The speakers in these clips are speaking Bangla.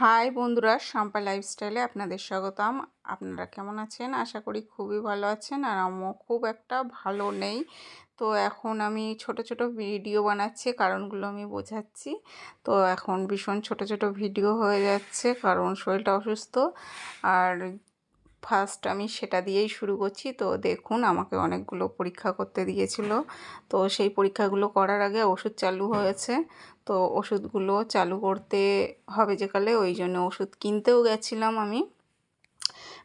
হাই বন্ধুরা, শাম্পা লাইফস্টাইলে আপনাদের স্বাগতম। আপনারা কেমন আছেন? আশা করি খুবই ভালো আছেন আর আমিও খুব একটা ভালো নেই। তো এখন আমি ছোট ছোট ভিডিও বানাচ্ছি, কারণগুলো আমি বোঝাচ্ছি। তো এখন ভীষণ ছোট ছোট ভিডিও হয়ে যাচ্ছে, কারণ শরীরটা অসুস্থ। আর ফার্স্ট আমি সেটা দিয়েই শুরু করছি। তো দেখুন, আমাকে অনেকগুলো পরীক্ষা করতে দিয়েছিল। তো সেই পরীক্ষাগুলো করার আগে ওষুধ চালু হয়েছে। তো ওষুধগুলো চালু করতে হবে যেকালে ওই জন্য ওষুধ কিনতেও গেছিলাম আমি।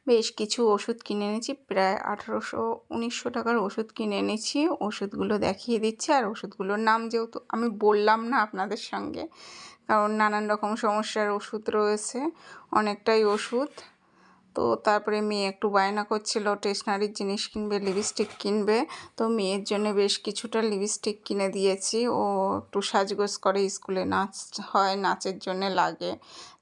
বেশ কিছু ওষুধ কিনে এনেছি, প্রায় আঠারোশো, উনিশশো টাকার ওষুধ কিনে এনেছি। ওষুধগুলো দেখিয়ে দিচ্ছি, আর ওষুধগুলোর নাম যেহেতু আমি বললাম না আপনাদের সঙ্গে, কারণ নানান রকম সমস্যার ওষুধ রয়েছে, অনেকটাই ওষুধ। তো তারপরে মেয়ে একটু বায়না করছিল স্টেশনারির জিনিস কিনবে লিপস্টিক কিনবে। তো মেয়ের জন্য বেশ কিছুটা লিপস্টিক কিনে দিয়েছি। ও একটু সাজগোজ করে স্কুলে নাচ হয়, নাচের জন্য লাগে।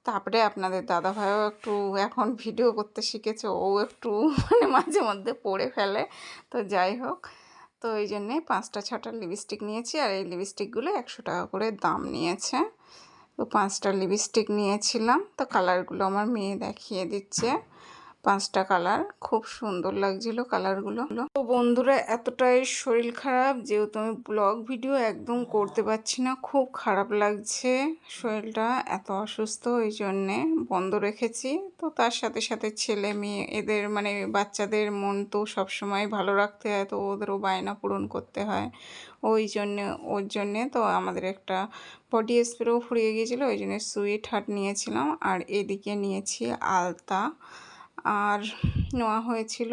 তারপরে আপনাদের দাদাভাইও একটু এখন ভিডিও করতে শিখেছে, ও একটু মানে মাঝে মধ্যে পড়ে ফেলে। তো যাই হোক, তো এই জন্যে পাঁচটা ছটা লিপস্টিক নিয়েছি আর এই লিপস্টিকগুলো একশো টাকা করে দাম নিয়েছে। তো পাঁচটা লিপস্টিক নিয়েছিলাম তো কালারগুলো আমার মেয়ে দেখিয়ে দিচ্ছে। পাঁচটা কালার। খুব সুন্দর লাগছিল কালারগুলো। তো বন্ধুরা, এতটাই শরীর খারাপ যেহেতু আমি ব্লগ ভিডিও একদম করতে পারছি না। খুব খারাপ লাগছে শরীরটা, এত অসুস্থ ওই জন্যে বন্ধ রেখেছি। তো তার সাথে সাথে ছেলে মেয়ে, এদের মানে বাচ্চাদের মন তো সবসময় ভালো রাখতে হয়, তো ওদেরও বায়না পূরণ করতে হয়। ওই জন্যে, ওর জন্যে তো আমাদের একটা বডি স্প্রেও ফুরিয়ে গিয়েছিল, ওই জন্য সুইট হার্ট নিয়েছিলাম। আর এদিকে নিয়েছি আলতা। আর নেওয়া হয়েছিল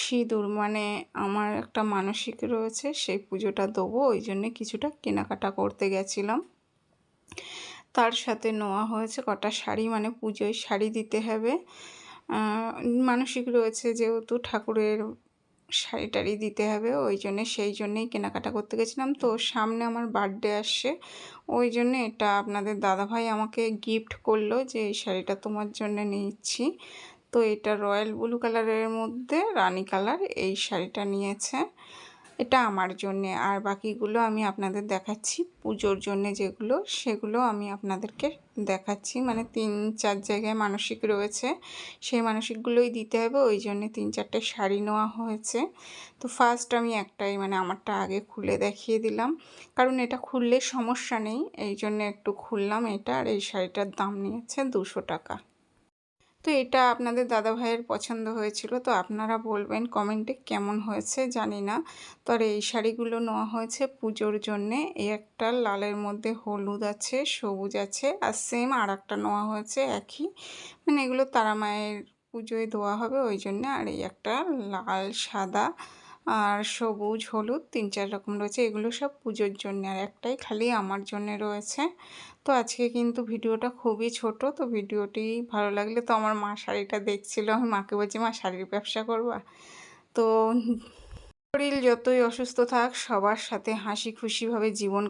সিঁদুর। মানে আমার একটা মানসিক রয়েছে, সেই পুজোটা দেবো, ওই জন্যে কিছুটা কেনাকাটা করতে গেছিলাম। তার সাথে নেওয়া হয়েছে কটা শাড়ি মানে পুজোয় শাড়ি দিতে হবে। মানসিক রয়েছে যেহেতু ঠাকুরের শাড়ি টাড়ি দিতে হবে, ওই জন্যে সেই জন্যেই কেনাকাটা করতে গেছিলাম। তো সামনে আমার বার্থডে আসছে, ওই জন্যে এটা আপনাদের দাদাভাই আমাকে গিফট করল যে এই শাড়িটা তোমার জন্য নিচ্ছি। তো এটা রয়্যাল ব্লু কালারের মধ্যে রানি কালার, এই শাড়িটা নিয়েছে। এটা আমার জন্যে। আর বাকিগুলো আমি আপনাদের দেখাচ্ছি, পুজোর জন্যে যেগুলো, সেগুলো আমি আপনাদেরকে দেখাচ্ছি। মানে তিন, চার জায়গায় মানসিক রয়েছে, সেই মানসিকগুলোই দিতে হবে, ওই জন্যে তিন, চারটে শাড়ি নেওয়া হয়েছে। তো ফার্স্ট আমি একটাই মানে আমারটা আগে খুলে দেখিয়ে দিলাম। কারণ এটা খুললে সমস্যা নেই, এই জন্য একটু খুললাম এটা, আর এই শাড়িটার দাম নিয়েছে দুশো টাকা। তো এটা আপনাদের দাদা ভাইয়ের পছন্দ হয়েছিল। তো আপনারা বলবেন কমেন্টে কেমন হয়েছে জানি না। তবে এই শাড়িগুলো নেওয়া হয়েছে পুজোর জন্যে। এই একটা লালের মধ্যে হলুদ আছে, সবুজ আছে আর সেম আর একটা নেওয়া হয়েছে একই। মানে এগুলো তারা মায়ের পুজোয় দেওয়া হবে ওই জন্যে। আর এই একটা লাল, সাদা আর সবুজ, হলুদ, তিন চার রকম রয়েছে। এগুলো সব পুজোর জন্য। আর একটাই খালি আমার জন্য রয়েছে। তো আজকে কিন্তু ভিডিওটা খুবই ছোট, তো ভিডিওটি ভালো লাগলে তো আমার মা শাড়িটা দেখছিল। আমি মাকে বলছি, মা, শাড়ির ব্যবসা করবা? তো শরীর যতই অসুস্থ থাক, সবার সাথে হাসি খুশিভাবে জীবন